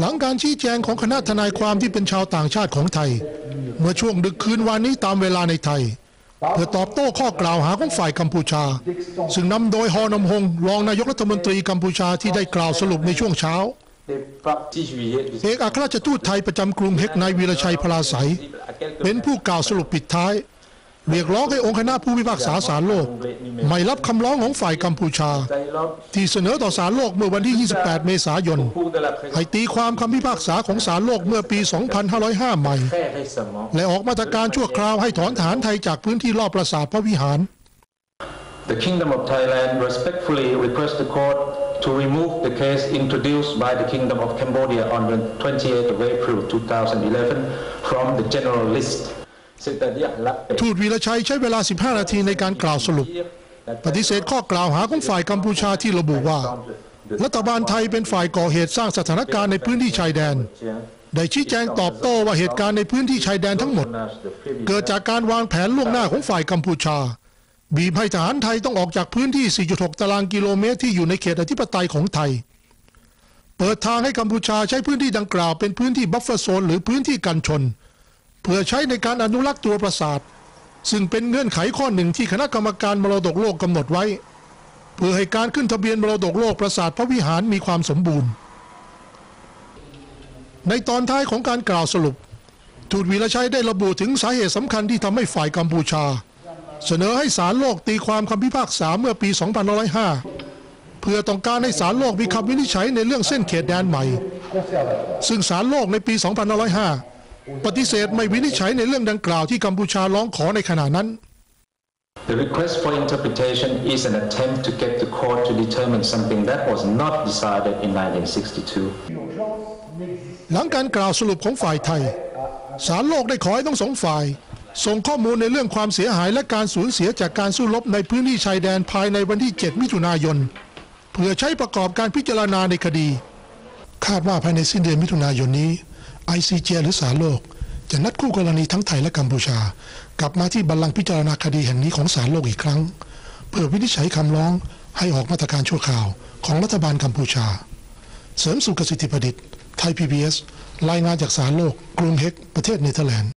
หลังการชี้แจงของคณะทนายความที่เป็นชาวต่างชาติของไทย เมื่อช่วงดึกคืนวานนี้ตามเวลาในไทย เพื่อตอบโต้ข้อกล่าวหาของฝ่ายกัมพูชา ซึ่งนำโดยฮอนมฮงรองนายกรัฐมนตรีกัมพูชาที่ได้กล่าวสรุปในช่วงเช้าเอกอัครราชทูตไทยประจำกรุงเฮกนายวีรชัยพลาใสยเป็นผู้กล่าวสรุปปิดท้าย เรียกร้องให้องค์คณะผู้พิพากษาศาลโลก ไม่รับคำร้องของฝ่ายกัมพูชา ที่เสนอต่อศาลโลกเมื่อวันที่ 28 เมษายน ให้ตีความคำพิพากษาของศาลโลกเมื่อปี 2505 ใหม่ และออกมาตรการชั่วคราวให้ถอนฐานไทยจากพื้นที่รอบปราสาทพระวิหาร The Kingdom of Thailand respectfully requests the court to remove the case introduced by the Kingdom of Cambodia on the 28th of April 2011 from the general list. ทูตวีรชัยใช้เวลา 15 นาทีในการกล่าวสรุป ปฏิเสธข้อกล่าวหาของฝ่ายกัมพูชาที่ระบุว่า รัฐบาลไทยเป็นฝ่ายก่อเหตุสร้างสถานการณ์ในพื้นที่ชายแดน ได้ชี้แจงตอบโต้ว่าเหตุการณ์ในพื้นที่ชายแดนทั้งหมด เกิดจากการวางแผนล่วงหน้าของฝ่ายกัมพูชา บีบให้ทหารไทยต้องออกจากพื้นที่ 4.6 ตารางกิโลเมตรที่อยู่ในเขตอธิปไตยของไทย เปิดทางให้กัมพูชาใช้พื้นที่ดังกล่าวเป็นพื้นที่บัฟเฟอร์โซนหรือพื้นที่กันชน พื่อใช้ในการอนุรักษ์ตัวปราสาท ซึ่งเป็นเงื่อนไขข้อหนึ่งที่คณะกรรมการมรดกโลกกำหนดไว้ เพื่อให้การขึ้นทะเบียนมรดกโลกปราสาทพระวิหารมีความสมบูรณ์ ในตอนท้ายของการกล่าวสรุป ทูตวีรชัยได้ระบุถึงสาเหตุสำคัญที่ทำให้ฝ่ายกัมพูชา เสนอให้ศาลโลกตีความคำพิพากษาเมื่อปี 2505 เพื่อต้องการให้ศาลโลกมีคำวินิจฉัยในเรื่องเส้นเขตแดนใหม่ ซึ่งศาลโลกในปี 2505 ปฏิเสธไม่วินิจฉัยในเรื่องดังกล่าวที่กัมพูชาร้องขอในขณะนั้น The request for interpretation is an attempt to get the court to determine something that was not decided in 1962. หลังการกล่าวสรุปของฝ่ายไทย ศาลโลกได้ขอให้ทั้งสองฝ่าย ส่งข้อมูลในเรื่องความเสียหายและการสูญเสียจากการสู้รบในพื้นที่ชายแดนภายในวันที่ 7 มิถุนายน เพื่อใช้ประกอบการพิจารณาในคดี คาดว่าภายในสิ้นเดือนมิถุนายนนี้ ICJ หรือศาลโลก จะนัดคู่กรณีทั้งไทยและกัมพูชา กลับมาที่บัลลังก์พิจารณาคดีแห่งนี้ของศาลโลกอีกครั้ง เพื่อวินิจฉัยคำร้องให้ออกมาตรการชั่วคราวของรัฐบาลกัมพูชา เสริมสุขสิทธิประดิษฐ์ไทย PBS รายงานจากศาลโลกกรุงเฮกประเทศเนเธอร์แลนด์